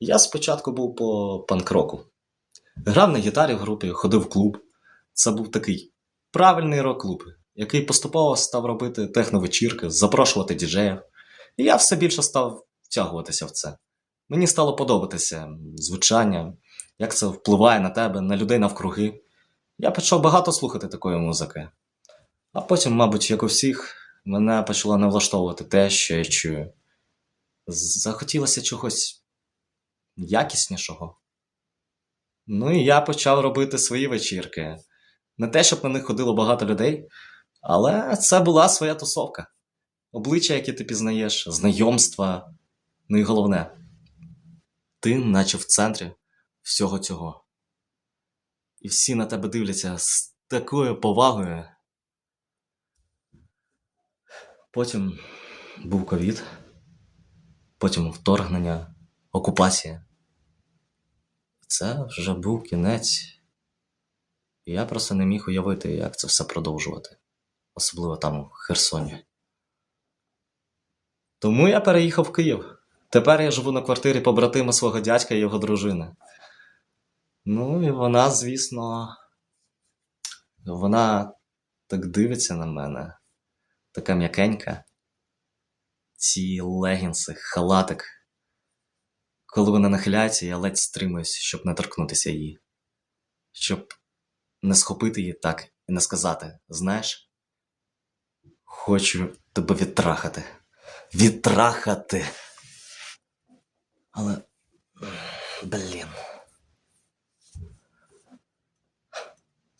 Я спочатку був по панк-року. Грав на гітарі в групі, ходив в клуб. Це був такий правильний рок-клуб, який поступово став робити техновечірки, запрошувати діджеїв. І я все більше став втягуватися в це. Мені стало подобатися звучання, як це впливає на тебе, на людей навкруги. Я почав багато слухати такої музики. А потім, мабуть, як у всіх, мене почало не влаштовувати те, що я чую. Захотілося чогось якіснішого. Ну і я почав робити свої вечірки. Не те, щоб на них ходило багато людей, але це була своя тусовка. Обличчя, які ти пізнаєш, знайомства. Ну і головне, ти наче в центрі всього цього. І всі на тебе дивляться з такою повагою. Потім був ковід, потім вторгнення, окупація. Це вже був кінець. Я просто не міг уявити, як це все продовжувати, особливо там, в Херсоні. Тому я переїхав в Київ. Тепер я живу на квартирі побратима свого дядька і його дружини. Ну, і вона, звісно, вона так дивиться на мене, така м'якенька. Ці легінси, халатик. Коли вона нахиляється, я ледь стримуюсь, щоб не торкнутися її. Щоб не схопити її так і не сказати: знаєш, хочу тебе відтрахати. Відтрахати. Але. Блін.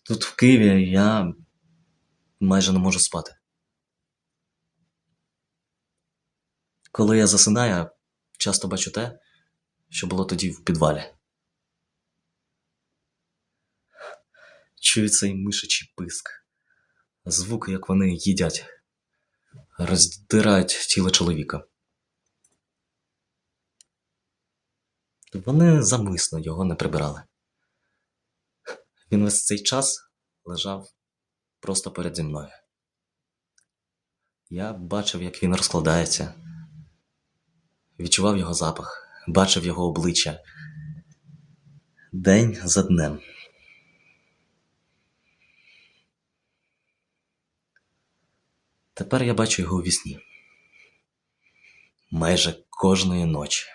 Тут в Києві я майже не можу спати. Коли я засинаю, часто бачу те, що було тоді в підвалі. Чую цей мишачий писк, звуки, як вони їдять, роздирають тіло чоловіка. Вони замисно його не прибирали. Він весь цей час лежав просто переді мною. Я бачив, як він розкладається, відчував його запах, бачив його обличчя день за днем. Тепер я бачу його у вісні. Майже кожної ночі.